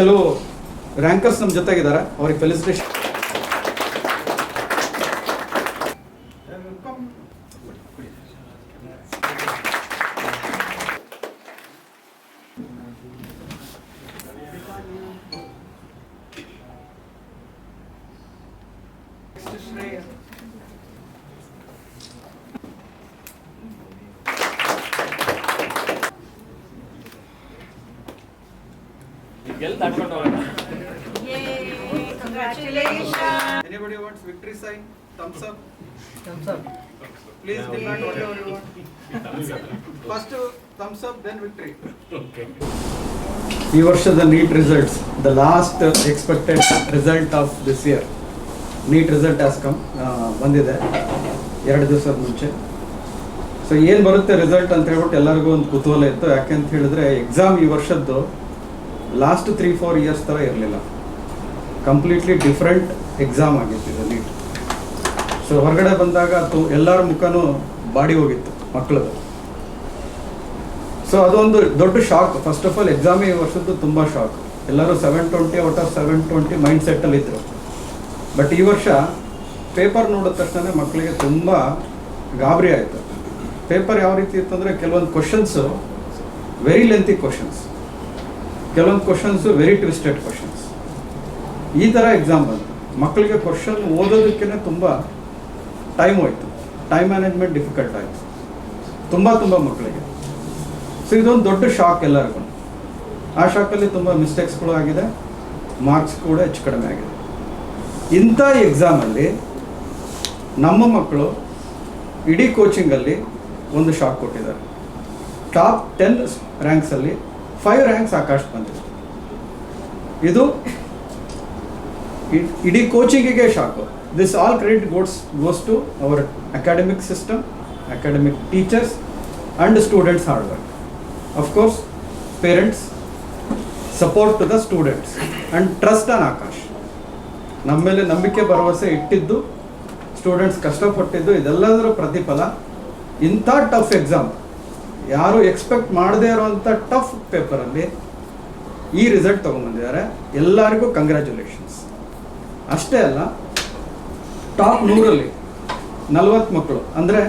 ಕೆಲವು ರ್ಯಾಂಕರ್ಸ್ ನಮ್ಮ ಜೊತೆಗಿದ್ದಾರೆ. ಅವ್ರಿಗೆ felicitation Anybody wants victory sign? Thumbs up? Thumbs up. Please demand whatever you want. First thumbs up, then victory. ಈ ವರ್ಷದ NEET results the last expected result of this year NEET result has come ಬಂದಿದೆ ಎರಡು ದಿವಸದ ಮುಂಚೆ so ಏನು ಬರುತ್ತೆ result ಅಂತ ಹೇಳ್ಬಿಟ್ಟು ಎಲ್ಲರಿಗೂ ಒಂದು ಕುತೂಹಲ ಇತ್ತು ಯಾಕೆ ಅಂತ ಹೇಳಿದ್ರೆ ಎಕ್ಸಾಮ್ ಈ ವರ್ಷದ್ದು ಲಾಸ್ಟ್ ತ್ರೀ ಫೋರ್ ಇಯರ್ಸ್ ಥರ ಇರಲಿಲ್ಲ. ಕಂಪ್ಲೀಟ್ಲಿ ಡಿಫ್ರೆಂಟ್ ಎಕ್ಸಾಮ್ ಆಗಿತ್ತು ಇದು ನೀಟ್ ಸೊ ಹೊರಗಡೆ ಬಂದಾಗ ಅದು ಎಲ್ಲರ ಮುಖನೂ ಬಾಡಿ ಹೋಗಿತ್ತು ಮಕ್ಕಳದು ಸೊ ಅದೊಂದು ದೊಡ್ಡ shock first of all exam ಈ ವರ್ಷದ್ದು ತುಂಬ ಶಾಕ್ ಎಲ್ಲರೂ seven twenty out of seven twenty mind ಸೆಟ್ಟಲ್ಲಿ ಇದ್ದರು ಬಟ್ ಈ ವರ್ಷ ಪೇಪರ್ ನೋಡಿದ ತಕ್ಷಣ ಮಕ್ಕಳಿಗೆ ತುಂಬ ಗಾಬರಿ ಆಯಿತು. ಪೇಪರ್ ಯಾವ ರೀತಿ ಇತ್ತು ಅಂದರೆ, ಕೆಲವೊಂದು ಕ್ವಶನ್ಸು ವೆರಿ ಲೆಂತಿ ಕ್ವಶನ್ಸ್ ಕೆಲವೊಂದು ಕ್ವಶನ್ಸು ವೆರಿ ಟ್ವಿಸ್ಟೆಡ್ ಕ್ವಶನ್ಸ್ ಈ ಥರ ಎಕ್ಸಾಮ್ ಮಕ್ಕಳಿಗೆ ಕ್ವಶನ್ ಓದೋದಕ್ಕೇ ತುಂಬ ಟೈಮ್ ಹೋಯ್ತು. ಟೈಮ್ ಮ್ಯಾನೇಜ್ಮೆಂಟ್ ಡಿಫಿಕಲ್ಟ್ ಆಯಿತು. ತುಂಬ ತುಂಬ ಮಕ್ಕಳಿಗೆ. ಸೊ ಇದೊಂದು ದೊಡ್ಡ ಶಾಕ್ ಎಲ್ಲರಿಗೂ. ಆ ಶಾಕಲ್ಲಿ ತುಂಬ ಮಿಸ್ಟೇಕ್ಸ್ಗಳು ಆಗಿದೆ. ಮಾರ್ಕ್ಸ್ ಕೂಡ ಹೆಚ್ಚು ಕಡಿಮೆ ಆಗಿದೆ. ಇಂಥ ಎಕ್ಸಾಮಲ್ಲಿ ನಮ್ಮ ಮಕ್ಕಳು ಇಡೀ ಕೋಚಿಂಗಲ್ಲಿ ಒಂದು ಶಾಕ್ ಕೊಟ್ಟಿದ್ದಾರೆ. ಟಾಪ್ ಟೆನ್ ರ್ಯಾಂಕ್ಸಲ್ಲಿ ಫೈವ್ ರ್ಯಾಂಕ್ಸ್ ಆಕಾಶ್ ಬಂದಿದೆ. ಇದು ಇಡೀ ಕೋಚಿಂಗಿಗೆ shock. This all credit goes goes to our academic system academic teachers and students hard work of course parents support to the students and trust on Aakash ನಮ್ಮ ಮೇಲೆ ನಂಬಿಕೆ, ಭರವಸೆ ಇಟ್ಟಿದ್ದು students ಕಷ್ಟಪಟ್ಟಿದ್ದು, ಇದೆಲ್ಲದರ ಪ್ರತಿಫಲ ಇಂಥ ಟಫ್ ಎಕ್ಸಾಮ್ ಯಾರು ಎಕ್ಸ್ಪೆಕ್ಟ್ ಮಾಡದೇ ಇರುವಂಥ ಟಫ್ ಪೇಪರಲ್ಲಿ ಈ ರಿಸಲ್ಟ್ ತೊಗೊಂಬಂದಿದ್ದಾರೆ ಎಲ್ಲರಿಗೂ ಕಂಗ್ರ್ಯಾಚುಲೇಷನ್ಸ್ ಅಷ್ಟೇ ಅಲ್ಲ ಟಾಪ್ ನೂರಲ್ಲಿ ನಲವತ್ತು ಮಕ್ಕಳು, ಅಂದರೆ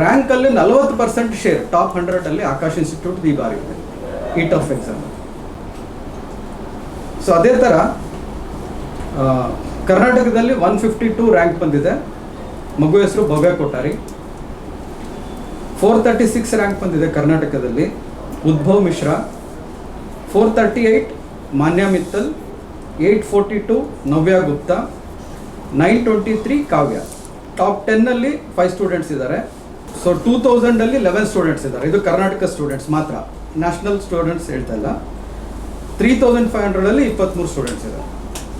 ರ್ಯಾಂಕಲ್ಲಿ ನಲವತ್ತು ಪರ್ಸೆಂಟ್ ಶೇರ್ ಟಾಪ್ ಹಂಡ್ರೆಡಲ್ಲಿ ಆಕಾಶ್ ಇನ್ಸ್ಟಿಟ್ಯೂಟ್ ಈ ಬಾರಿ ಇದೆ ಈ ಟಫ್ ಎಕ್ಸಾಮ್ ಸೊ ಅದೇ ಥರ ಕರ್ನಾಟಕದಲ್ಲಿ ಒನ್ ಫಿಫ್ಟಿ ಟೂ ರ್ಯಾಂಕ್ ಬಂದಿದೆ. ಮಗು ಹೆಸರು Bhavya Kottari four thirty six rank ಬಂದಿದೆ ಕರ್ನಾಟಕದಲ್ಲಿ. Udbhav Mishra four thirty eight Manya Mittal eight forty two Navya Gupta nine twenty three Kavya. Top ಟೆನ್ನಲ್ಲಿ five students ಇದ್ದಾರೆ. So two ತೌಸಂಡಲ್ಲಿ eleven students ಇದ್ದಾರೆ. ಇದು Karnataka students ಮಾತ್ರ. ನ್ಯಾಷನಲ್ ಸ್ಟೂಡೆಂಟ್ಸ್ ಹೇಳ್ತಾ ಇಲ್ಲ. Three thousand five ಹಂಡ್ರೆಡಲ್ಲಿ ಇಪ್ಪತ್ತ್ಮೂರು ಸ್ಟೂಡೆಂಟ್ಸ್ ಇದ್ದಾರೆ.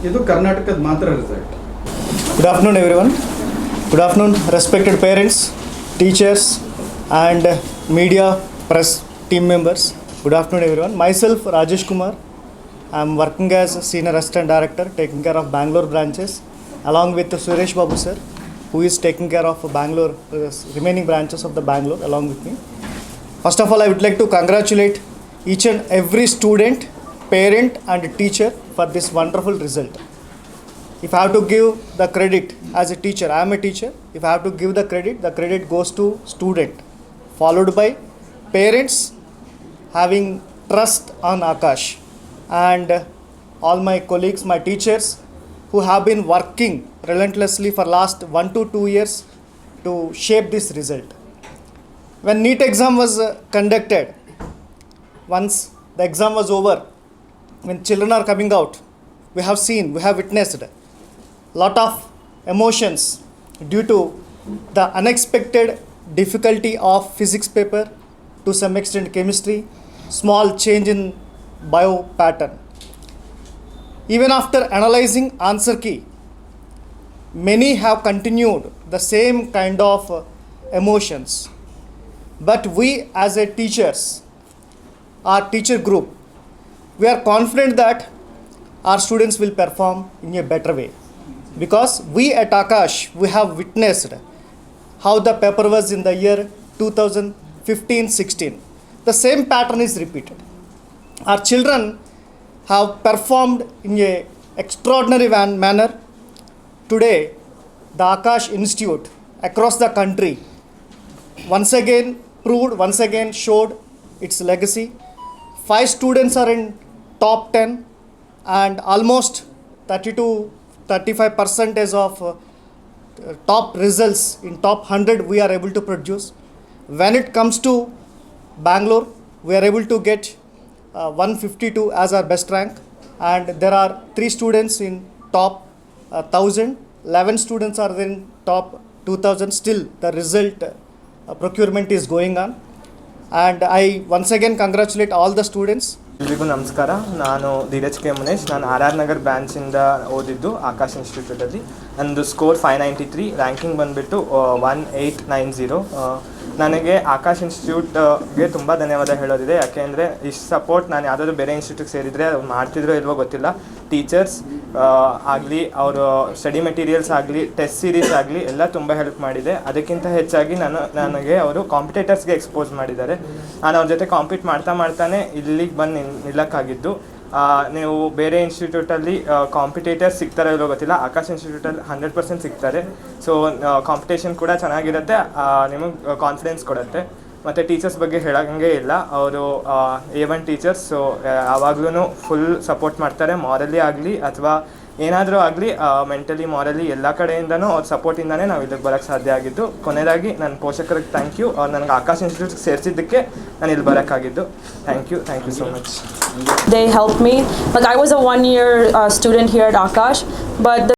ಇದು ಕರ್ನಾಟಕದ ಮಾತ್ರ result good afternoon everyone good afternoon respected parents teachers, and media press team members. Good afternoon, everyone. Myself, Rajesh Kumar. I'm working as senior assistant director, taking care of Bangalore branches, along with Suresh Babu sir, who is taking care of Bangalore uh, remaining branches of the Bangalore, along with me. First of all, I would like to congratulate each and every student, parent, and teacher for this wonderful result if I have to give the credit as a teacher, I am a teacher. If I have to give the credit, the credit goes to student, followed by parents having trust on Akash, and all my colleagues, my teachers, who have been working relentlessly for last one to two years to shape this result. When NEET exam was uh, conducted, once the exam was over, when children are coming out, we have seen, we have witnessed a lot of emotions due to the unexpected difficulty of physics paper, to some extent chemistry, small change in bio pattern. Even after analyzing answer key, many have continued the same kind of uh, emotions. But we as a teachers, our teacher group, we are confident that our students will perform in a better way because we at akash we have witnessed how the paper was in the year 2015 16 the same pattern is repeated our children have performed in a extraordinary van- manner. Today, the Akash Institute across the country once again proved, once again showed its legacy. Five students are in top 10 and almost 30 to 35 percentage of uh, top results in top 100 we are able to produce. When it comes to Bangalore, we are able to get uh, 152 as our best rank, and there are three students in top uh, 1000, 11 students are in top 2000. Still, the result uh, procurement is going on, and I once again congratulate all the students ಎಲ್ರಿಗೂ ನಮಸ್ಕಾರ. ನಾನು Dheeraj K Munesh. ನಾನು R R Nagar ಬ್ರಾಂಚಿಂದ ಓದಿದ್ದು ಆಕಾಶ್ ಇನ್ಸ್ಟಿಟ್ಯೂಟಲ್ಲಿ ನಂದು score five ninety three. Ranking ಬಂದುಬಿಟ್ಟು one eight nine zero. ನನಗೆ ಆಕಾಶ್ ಇನ್ಸ್ಟಿಟ್ಯೂಟ್ಗೆ ತುಂಬ ಧನ್ಯವಾದ ಹೇಳೋದಿದೆ. ಯಾಕೆಂದರೆ ಇಷ್ಟು ಸಪೋರ್ಟ್ ನಾನು ಯಾವುದಾದ್ರು ಬೇರೆ ಇನ್ಸ್ಟಿಟ್ಯೂಟ್ಗೆ ಸೇರಿದರೆ ಅವ್ರು ಮಾಡ್ತಿದ್ರೋ ಇಲ್ವೋ ಗೊತ್ತಿಲ್ಲ. ಟೀಚರ್ಸ್ ಆಗಲಿ, ಅವರು ಸ್ಟಡಿ ಮೆಟೀರಿಯಲ್ಸ್ ಆಗಲಿ ಟೆಸ್ಟ್ ಸೀರೀಸ್ ಆಗಲಿ ಎಲ್ಲ ತುಂಬ ಹೆಲ್ಪ್ ಮಾಡಿದೆ. ಅದಕ್ಕಿಂತ ಹೆಚ್ಚಾಗಿ ನಾನು, ನನಗೆ ಅವರು ಕಾಂಪಿಟೇಟರ್ಸ್ಗೆ ಎಕ್ಸ್ಪೋಸ್ ಮಾಡಿದ್ದಾರೆ. ನಾನು ಅವ್ರ ಜೊತೆ ಕಾಂಪೀಟ್ ಮಾಡ್ತಾ ಮಾಡ್ತಾನೆ ಇಲ್ಲಿಗೆ ಬಂದು ನಿಲ್, ನಿಲ್ಲಕ್ಕಾಗಿದ್ದು. ನೀವು ಬೇರೆ ಇನ್ಸ್ಟಿಟ್ಯೂಟಲ್ಲಿ ಕಾಂಪಿಟೇಟರ್ಸ್ ಸಿಗ್ತಾರೋ ಇಲ್ಲೋ ಗೊತ್ತಿಲ್ಲ. ಆಕಾಶ್ ಇನ್ಸ್ಟಿಟ್ಯೂಟಲ್ಲಿ ಹಂಡ್ರೆಡ್ ಪರ್ಸೆಂಟ್ ಸಿಗ್ತಾರೆ. ಸೊ ಕಾಂಪಿಟೇಷನ್ ಕೂಡ ಚೆನ್ನಾಗಿರುತ್ತೆ. ನಿಮಗೆ ಕಾನ್ಫಿಡೆನ್ಸ್ ಕೊಡುತ್ತೆ. ಮತ್ತು ಟೀಚರ್ಸ್ ಬಗ್ಗೆ ಹೇಳೋಂಗೆ ಇಲ್ಲ. ಅವರು ಎ ಒನ್ ಟೀಚರ್ಸ್ ಸೊ ಯಾವಾಗ್ಲೂ ಫುಲ್ ಸಪೋರ್ಟ್ ಮಾಡ್ತಾರೆ ಮಾರಲಿ ಆಗಲಿ ಅಥವಾ ಏನಾದರೂ ಆಗಲಿ ಮೆಂಟಲಿ ಮಾರಲಿ ಎಲ್ಲ ಕಡೆಯಿಂದನೂ ಅವ್ರ ಸಪೋರ್ಟಿಂದನೇ ನಾವು ಇಲ್ಲಿಗೆ ಬರೋಕ್ಕೆ ಸಾಧ್ಯ ಆಗಿದ್ದು. ಕೊನೆಯದಾಗಿ ನನ್ನ ಪೋಷಕರಿಗೆ ಥ್ಯಾಂಕ್ ಯು ಅವ್ರು ನನಗೆ ಆಕಾಶ್ ಇನ್ಸ್ಟಿಟ್ಯೂಟ್ಗೆ ಸೇರಿಸಿದ್ದಕ್ಕೆ ನಾನು ಇಲ್ಲಿ ಬರೋಕ್ಕಾಗಿದ್ದು. Thank you thank you so much they help me but I was a one year student here Aakash but